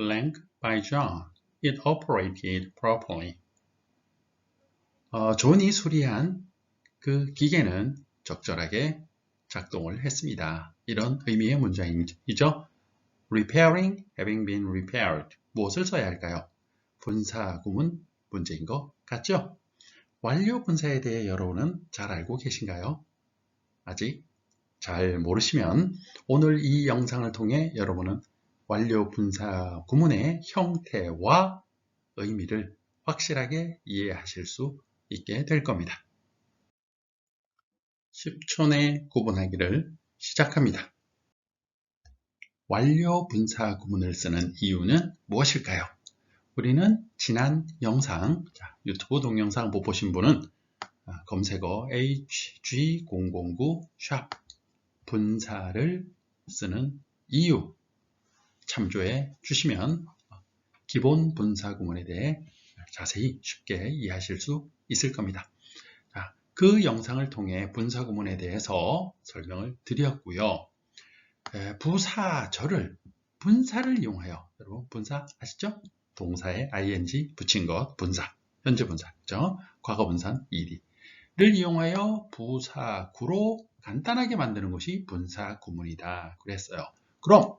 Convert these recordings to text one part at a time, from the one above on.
blank by John. It operated properly. 어, 존이 수리한 그 기계는 적절하게 작동을 했습니다. 이런 의미의 문장이죠. repairing, having been repaired. 무엇을 써야 할까요? 분사 구문 문제인 것 같죠? 완료 분사에 대해 여러분은 잘 알고 계신가요? 아직 잘 모르시면 오늘 이 영상을 통해 여러분은 완료 분사 구문의 형태와 의미를 확실하게 이해하실 수 있게 될 겁니다. 10초 내 구분하기를 시작합니다. 완료 분사 구문을 쓰는 이유는 무엇일까요? 우리는 지난 영상, 자, 유튜브 동영상 못 보신 분은 아, 검색어 HG009 샵 분사를 쓰는 이유 참조해 주시면 기본 분사 구문에 대해 자세히 쉽게 이해하실 수 있을 겁니다. 자, 그 영상을 통해 분사 구문에 대해서 설명을 드렸고요. 에, 부사절을 분사를 이용하여 여러분 분사 아시죠? 동사에 ing 붙인 것 분사 현재 분사죠. 과거 분산 ed를 이용하여 부사구로 간단하게 만드는 것이 분사 구문이다 그랬어요. 그럼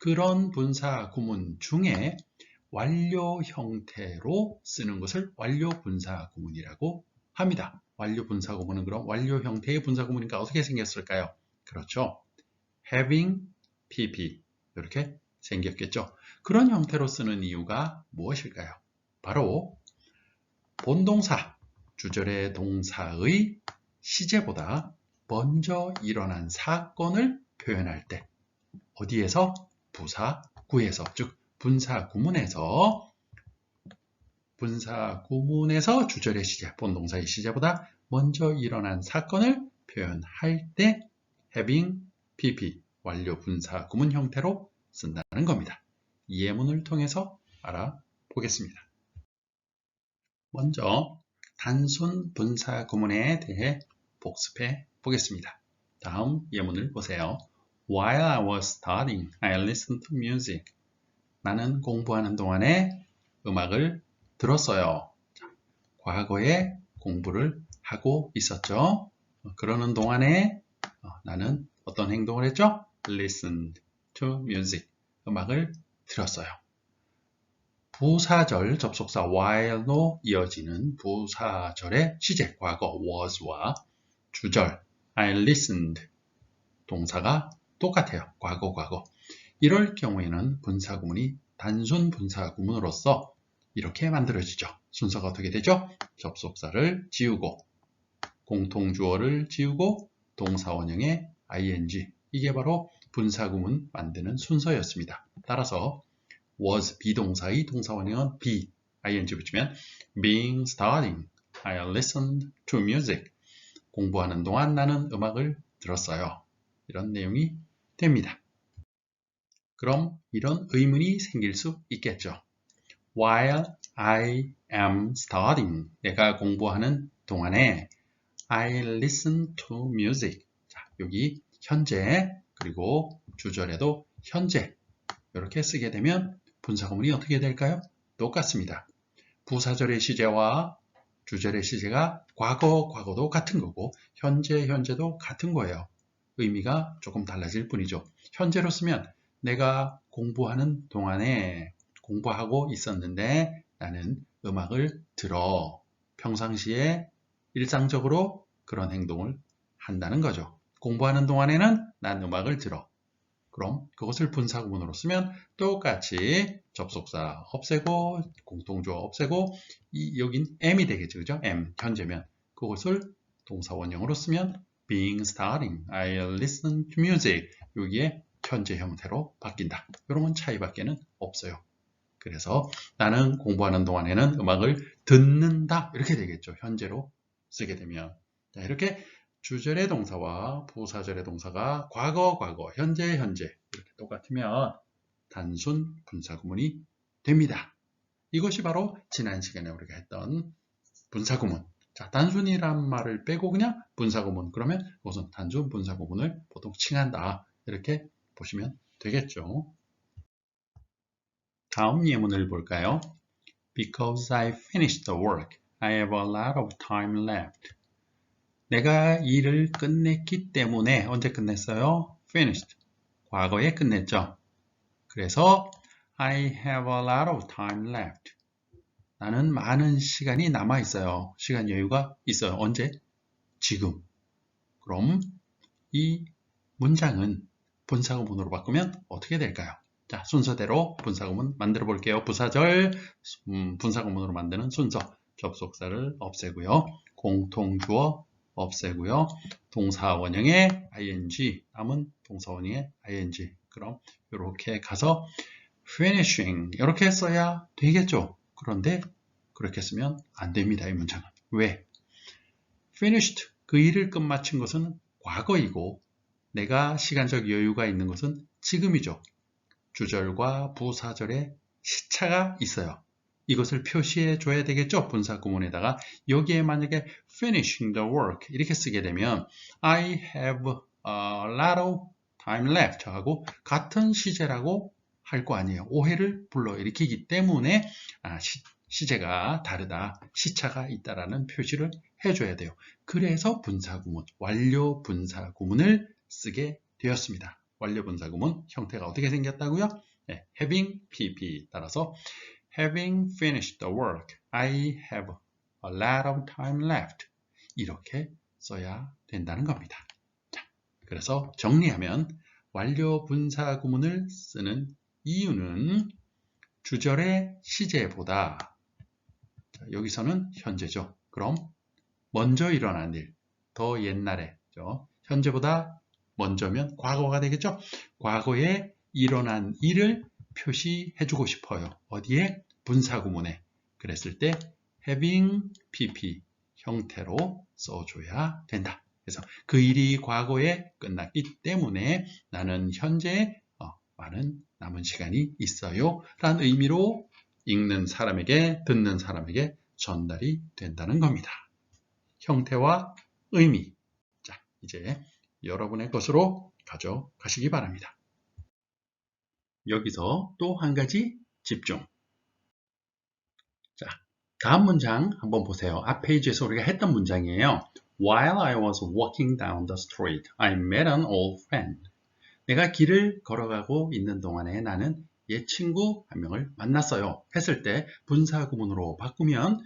그런 분사 구문 중에 완료 형태로 쓰는 것을 완료 분사 구문이라고 합니다. 완료 분사 구문은 그럼 완료 형태의 분사 구문이니까 어떻게 생겼을까요? 그렇죠. having pp 이렇게 생겼겠죠. 그런 형태로 쓰는 이유가 무엇일까요? 바로 본동사, 주절의 동사의 시제보다 먼저 일어난 사건을 표현할 때 어디에서? 부사구에서, 즉 분사 구문에서 분사 구문에서 주절의 시제, 본동사의 시제보다 먼저 일어난 사건을 표현할 때 having pp 완료 분사 구문 형태로 쓴다는 겁니다. 예문을 통해서 알아보겠습니다. 먼저 단순 분사 구문에 대해 복습해 보겠습니다. 다음 예문을 보세요. While I was studying, I listened to music. 나는 공부하는 동안에 음악을 들었어요. 자, 과거에 공부를 하고 있었죠. 그러는 동안에 어, 나는 어떤 행동을 했죠? listened to music. 음악을 들었어요. 부사절 접속사 while로 이어지는 부사절의 시제 과거 was와 주절 I listened 동사가 똑같아요. 과거 과거. 이럴 경우에는 분사구문이 단순 분사구문으로서 이렇게 만들어지죠. 순서가 어떻게 되죠? 접속사를 지우고 공통주어를 지우고 동사원형의 ing 이게 바로 분사구문 만드는 순서였습니다. 따라서 was 비동사의 동사원형은 be ing 붙이면 being studying I listened to music 공부하는 동안 나는 음악을 들었어요. 이런 내용이 됩니다. 그럼 이런 의문이 생길 수 있겠죠. While I am studying, 내가 공부하는 동안에 I listen to music. 자, 여기 현재 그리고 주절에도 현재 이렇게 쓰게 되면 분사구문이 어떻게 될까요? 똑같습니다. 부사절의 시제와 주절의 시제가 과거, 과거도 같은 거고 현재, 현재도 같은 거예요. 의미가 조금 달라질 뿐이죠. 현재로 쓰면 내가 공부하는 동안에 공부하고 있었는데 나는 음악을 들어 평상시에 일상적으로 그런 행동을 한다는 거죠. 공부하는 동안에는 난 음악을 들어. 그럼 그것을 분사구문으로 쓰면 똑같이 접속사 없애고 공통주어 없애고 이 여긴 M이 되겠죠. 그죠? M 현재면 그것을 동사 원형으로 쓰면 being starting, I listen to music 여기에 현재 형태로 바뀐다. 이런 차이밖에는 없어요. 그래서 나는 공부하는 동안에는 음악을 듣는다 이렇게 되겠죠. 현재로 쓰게 되면 자, 이렇게 주절의 동사와 부사절의 동사가 과거, 과거, 현재, 현재 이렇게 똑같으면 단순 분사구문이 됩니다. 이것이 바로 지난 시간에 우리가 했던 분사구문. 자, 단순이란 말을 빼고 그냥 분사구문. 그러면 그것은 단순 분사구문을 보통 칭한다. 이렇게 보시면 되겠죠. 다음 예문을 볼까요? Because I finished the work, I have a lot of time left. 내가 일을 끝냈기 때문에 언제 끝냈어요? finished. 과거에 끝냈죠. 그래서 I have a lot of time left. 나는 많은 시간이 남아 있어요. 시간 여유가 있어요. 언제? 지금. 그럼 이 문장은 분사구문으로 바꾸면 어떻게 될까요? 자, 순서대로 분사구문 만들어 볼게요. 부사절, 음, 분사구문으로 만드는 순서. 접속사를 없애고요. 공통주어 없애고요. 동사 원형의 ing, 남은 동사 원형의 ing. 그럼 이렇게 가서 finishing 이렇게 써야 되겠죠. 그런데 그렇게 쓰면 안 됩니다. 이 문장은. 왜? finished 그 일을 끝마친 것은 과거이고 내가 시간적 여유가 있는 것은 지금이죠. 주절과 부사절에 시차가 있어요. 이것을 표시해 줘야 되겠죠. 분사 구문에다가 여기에 만약에 finishing the work 이렇게 쓰게 되면 I have a lot of time left 하고 같은 시제라고 할 거 아니에요. 오해를 불러일으키기 때문에 아, 시, 제가 다르다, 시차가 있다라는 표시를 해줘야 돼요. 그래서 분사구문, 완료 분사구문을 쓰게 되었습니다. 완료 분사구문 형태가 어떻게 생겼다고요? 네, having pp 따라서 having finished the work, I have a lot of time left. 이렇게 써야 된다는 겁니다. 자, 그래서 정리하면 완료 분사 구문을 쓰는 이유는 주절의 시제보다 자, 여기서는 현재죠. 그럼 먼저 일어난 일, 더 옛날에 현재보다 먼저면 과거가 되겠죠. 과거에 일어난 일을 표시해주고 싶어요. 어디에? 분사구문에. 그랬을 때 having pp 형태로 써줘야 된다. 그래서 그 일이 과거에 끝났기 때문에 나는 현재 어, 많은 남은 시간이 있어요. 라는 의미로 읽는 사람에게 듣는 사람에게 전달이 된다는 겁니다. 형태와 의미. 자, 이제 여러분의 것으로 가져가시기 바랍니다. 여기서 또 한 가지 집중. 자, 다음 문장 한번 보세요. 앞 페이지에서 우리가 했던 문장이에요. While I was walking down the street, I met an old friend. 내가 길을 걸어가고 있는 동안에 나는 옛 친구 한 명을 만났어요. 했을 때 분사 구문으로 바꾸면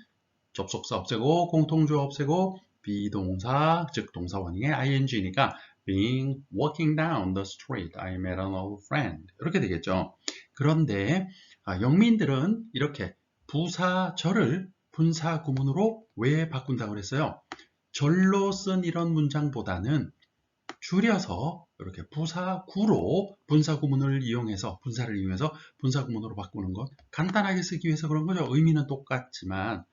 접속사 없애고 공통주어 없애고 비동사 즉 동사 원형의 ing니까 being walking down the street I met an old friend 이렇게 되겠죠. 그런데 아, 영민들은 이렇게 부사절을 분사 구문으로 왜 바꾼다고 그랬어요? 절로 쓴 이런 문장보다는 줄여서 이렇게 부사구로 분사 구문을 이용해서 분사를 이용해서 분사 구문으로 바꾸는 것 간단하게 쓰기 위해서 그런 거죠. 의미는 똑같지만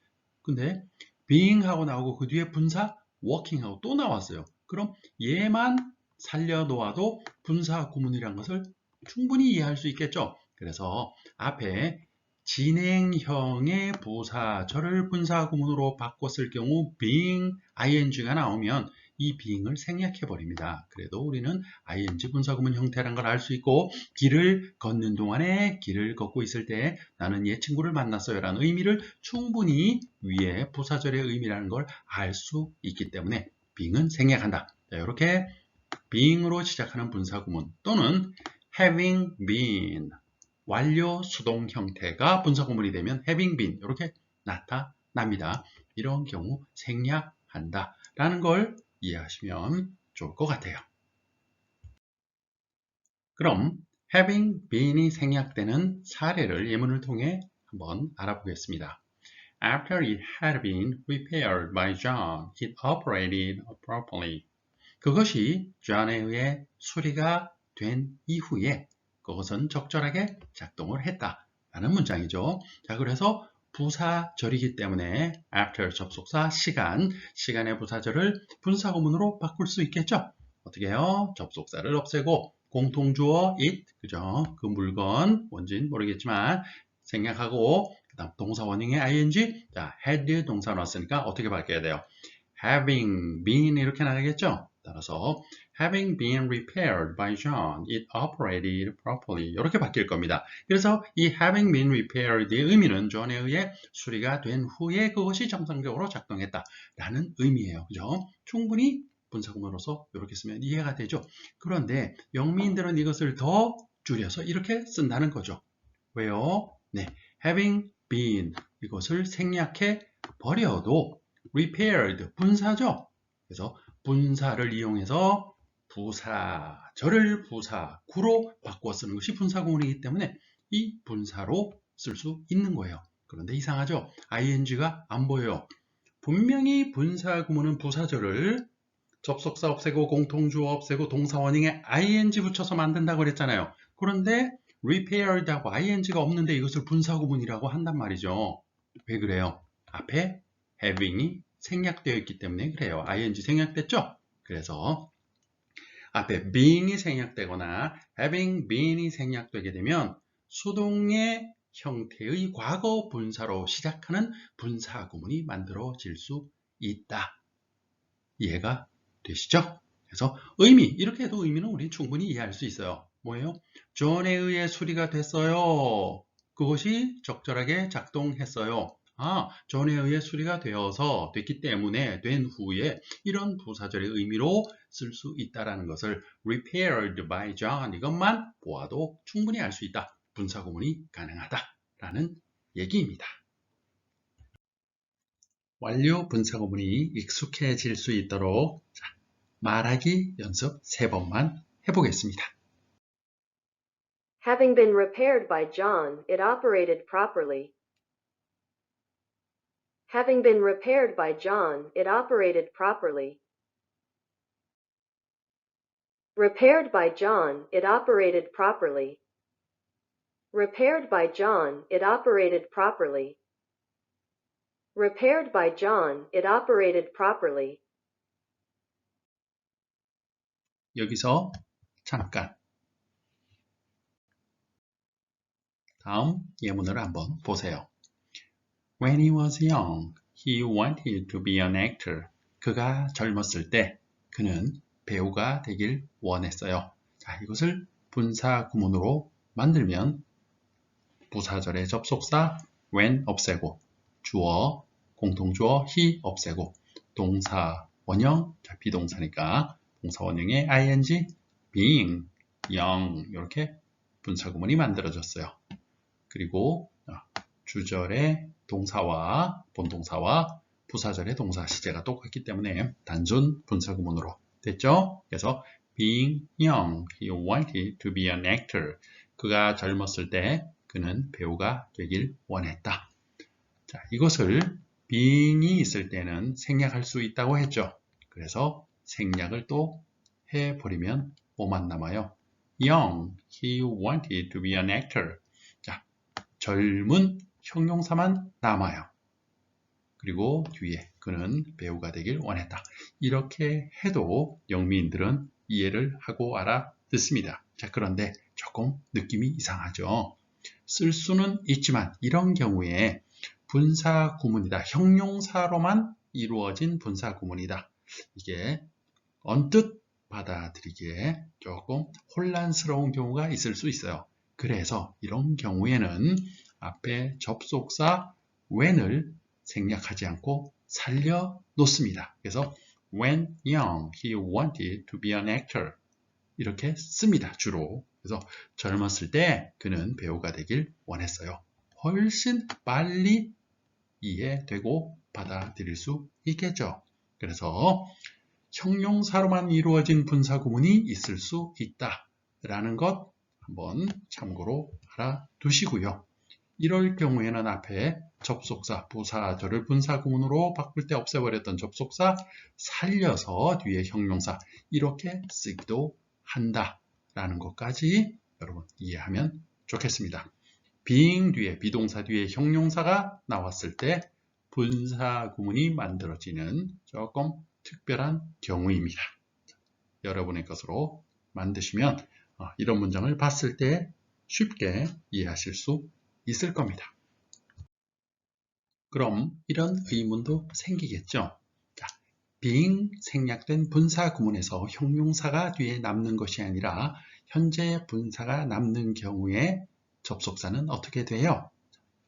근데 being 하고 나오고 그 뒤에 분사 working 하고 또 나왔어요. 그럼 얘만 살려놓아도 분사 구문이란 것을 충분히 이해할 수 있겠죠. 그래서 앞에 진행형의 부사절을 분사 구문으로 바꿨을 경우 being, ing가 나오면 이 being을 생략해 버립니다. 그래도 우리는 ing 분사구문 형태란 걸 알 수 있고 길을 걷는 동안에 길을 걷고 있을 때 나는 얘 친구를 만났어요 라는 의미를 충분히 위에 부사절의 의미라는 걸 알 수 있기 때문에 being은 생략한다. 자, 이렇게 being으로 시작하는 분사구문 또는 having been 완료 수동 형태가 분사구문이 되면 having been 이렇게 나타납니다. 이런 경우 생략한다 라는 걸 이해하시면 좋을 것 같아요. 그럼 having been이 생략되는 사례를 예문을 통해 한번 알아보겠습니다. After it had been repaired by John, it operated properly. 그것이 존에 의해 수리가 된 이후에 그것은 적절하게 작동을 했다. 라는 문장이죠. 자, 그래서 부사절이기 때문에 after 접속사 시간, 시간의 부사절을 분사구문으로 바꿀 수 있겠죠. 어떻게 해요? 접속사를 없애고 공통주어 it, 그죠? 그 물건, 뭔진 모르겠지만 생략하고 그 다음 동사 원형의 ing 자 had 동사 나왔으니까 어떻게 바뀌어야 돼요? having been 이렇게 나가겠죠? 따라서 having been repaired by John, it operated properly. 이렇게 바뀔 겁니다. 그래서 이 having been repaired의 의미는 존에 의해 수리가 된 후에 그것이 정상적으로 작동했다. 라는 의미예요. 그죠? 충분히 분사구문으로서 이렇게 쓰면 이해가 되죠. 그런데 영미인들은 이것을 더 줄여서 이렇게 쓴다는 거죠. 왜요? 네, having been 이것을 생략해 버려도 repaired 분사죠. 그래서 분사를 이용해서 부사 절을 부사 구로 바꿔 쓰는 것이 분사구문이기 때문에 이 분사로 쓸 수 있는 거예요. 그런데 이상하죠? ing가 안 보여요. 분명히 분사구문은 부사절을 접속사 없애고 공통주어 없애고 동사 원형에 ing 붙여서 만든다고 그랬잖아요. 그런데 repaired하고 ing가 없는데 이것을 분사구문이라고 한단 말이죠. 왜 그래요? 앞에 having이 생략되어 있기 때문에 그래요. ing 생략됐죠? 그래서 앞에 being이 생략되거나 having been이 생략되게 되면 수동의 형태의 과거 분사로 시작하는 분사 구문이 만들어질 수 있다. 이해가 되시죠? 그래서 의미, 이렇게 해도 의미는 우리 충분히 이해할 수 있어요. 뭐예요? 존에 의해 수리가 됐어요. 그것이 적절하게 작동했어요. 아, 존에 의해 수리가 되어서 됐기 때문에 된 후에 이런 부사절의 의미로 쓸 수 있다라는 것을 repaired by John 이것만 보아도 충분히 알 수 있다. 분사 구문이 가능하다라는 얘기입니다. 완료 분사 구문이 익숙해질 수 있도록 자, 말하기 연습 세 번만 해보겠습니다. Having been repaired by John, it operated properly. Having been repaired by John, it operated properly. Repaired by John, it operated properly. Repaired by John, it operated properly. Repaired by John, it operated properly. 여기서 잠깐 다음 예문을 한번 보세요. When he was young, he wanted to be an actor. 그가 젊었을 때 그는 배우가 되길 원했어요. 자, 이것을 분사 구문으로 만들면 부사절의 접속사 when 없애고 주어, 공통주어 he 없애고 동사 원형, 자, 비동사니까 동사 원형의 ing, being, young 이렇게 분사 구문이 만들어졌어요. 그리고 주절의 동사와 본동사와 부사절의 동사 시제가 똑같기 때문에 단순 분사 구문으로 됐죠? 그래서 being young, he wanted to be an actor. 그가 젊었을 때 그는 배우가 되길 원했다. 자, 이것을 being이 있을 때는 생략할 수 있다고 했죠. 그래서 생략을 또 해버리면 뭐만 남아요? Young, he wanted to be an actor. 자, 젊은 형용사만 남아요. 그리고 뒤에 그는 배우가 되길 원했다. 이렇게 해도 영미인들은 이해를 하고 알아듣습니다. 자, 그런데 조금 느낌이 이상하죠. 쓸 수는 있지만 이런 경우에 분사 구문이다. 형용사로만 이루어진 분사 구문이다. 이게 언뜻 받아들이기에 조금 혼란스러운 경우가 있을 수 있어요. 그래서 이런 경우에는 앞에 접속사 when을 생략하지 않고 살려 놓습니다. 그래서 when young, he wanted to be an actor 이렇게 씁니다. 주로. 그래서 젊었을 때 그는 배우가 되길 원했어요. 훨씬 빨리 이해되고 받아들일 수 있겠죠. 그래서 형용사로만 이루어진 분사 구문이 있을 수 있다. 라는 것 한번 참고로 알아두시고요. 이럴 경우에는 앞에 접속사, 부사절을 분사 구문으로 바꿀 때 없애버렸던 접속사 살려서 뒤에 형용사 이렇게 쓰기도 한다. 라는 것까지 여러분 이해하면 좋겠습니다. being 뒤에 비동사 뒤에 형용사가 나왔을 때 분사 구문이 만들어지는 조금 특별한 경우입니다. 여러분의 것으로 만드시면 어, 이런 문장을 봤을 때 쉽게 이해하실 수 있을 겁니다. 그럼 이런 의문도 생기겠죠. 자, being 생략된 분사 구문에서 형용사가 뒤에 남는 것이 아니라 현재 분사가 남는 경우에 접속사는 어떻게 돼요?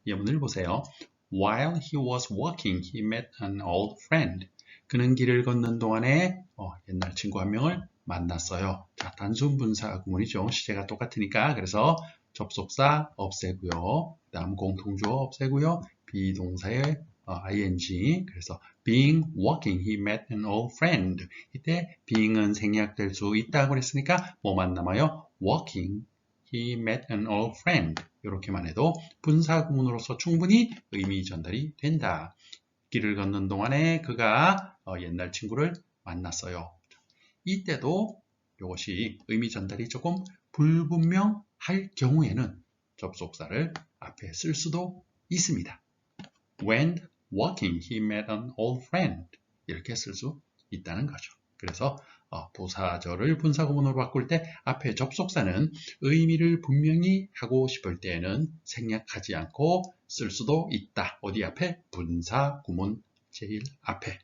예문을 보세요. While he was walking, he met an old friend. 그는 길을 걷는 동안에 어, 옛날 친구 한 명을 만났어요. 자, 단순 분사 구문이죠. 시제가 똑같으니까. 그래서 접속사 없애고요. 다음 공통주어 없애고요. 비동사의 어, ing. 그래서 being walking, he met an old friend. 이때 being은 생략될 수 있다고 그랬으니까 뭐만 남아요? walking, he met an old friend. 이렇게만 해도 분사 구문으로서 충분히 의미 전달이 된다. 길을 걷는 동안에 그가 어, 옛날 친구를 만났어요. 이때도 이것이 의미 전달이 조금 불분명 할 경우에는 접속사를 앞에 쓸 수도 있습니다. When walking, he met an old friend. 이렇게 쓸 수 있다는 거죠. 그래서 어, 부사절을 분사구문으로 바꿀 때 앞에 접속사는 의미를 분명히 하고 싶을 때에는 생략하지 않고 쓸 수도 있다. 어디 앞에? 분사구문 제일 앞에.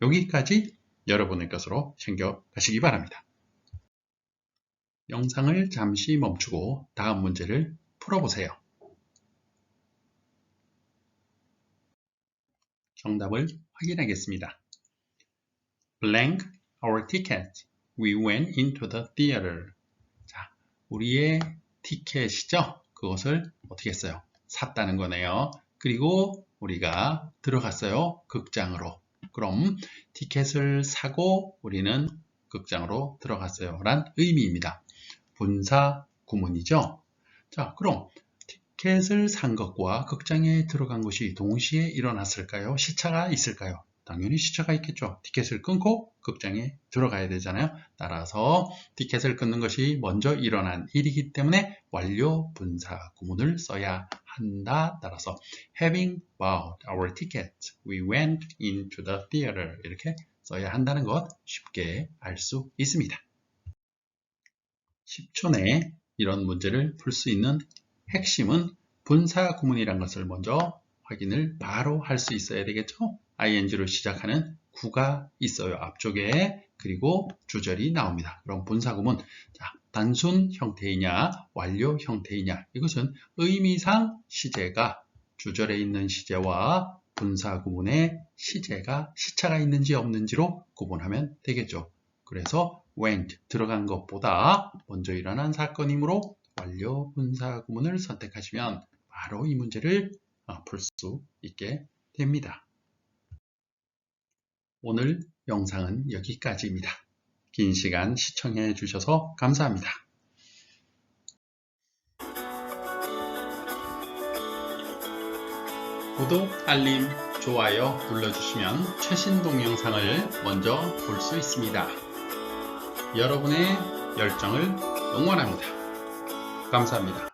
여기까지 여러분의 것으로 챙겨 가시기 바랍니다. 영상을 잠시 멈추고 다음 문제를 풀어보세요. 정답을 확인하겠습니다. Blank our ticket. We went into the theater. 자, 우리의 티켓이죠? 그것을 어떻게 했어요? 샀다는 거네요. 그리고 우리가 들어갔어요. 극장으로. 그럼 티켓을 사고 우리는 극장으로 들어갔어요. 란 의미입니다. 분사 구문이죠. 자, 그럼 티켓을 산 것과 극장에 들어간 것이 동시에 일어났을까요? 시차가 있을까요? 당연히 시차가 있겠죠. 티켓을 끊고 극장에 들어가야 되잖아요. 따라서 티켓을 끊는 것이 먼저 일어난 일이기 때문에 완료 분사 구문을 써야 한다. 따라서 having bought our ticket, we went into the theater 이렇게 써야 한다는 것 쉽게 알 수 있습니다. 10초 내에 이런 문제를 풀 수 있는 핵심은 분사 구문이란 것을 먼저 확인을 바로 할 수 있어야 되겠죠. ing로 시작하는 구가 있어요. 앞쪽에 그리고 주절이 나옵니다. 그럼 분사구문 자, 단순 형태이냐 완료 형태이냐 이것은 의미상 시제가 주절에 있는 시제와 분사구문의 시제가 시차가 있는지 없는지로 구분하면 되겠죠. 그래서 went 들어간 것보다 먼저 일어난 사건이므로 완료 분사 구문을 선택하시면 바로 이 문제를 풀 수 있게 됩니다. 오늘 영상은 여기까지입니다. 긴 시간 시청해 주셔서 감사합니다. 구독, 알림, 좋아요 눌러주시면 최신 동영상을 먼저 볼 수 있습니다. 여러분의 열정을 응원합니다. 감사합니다.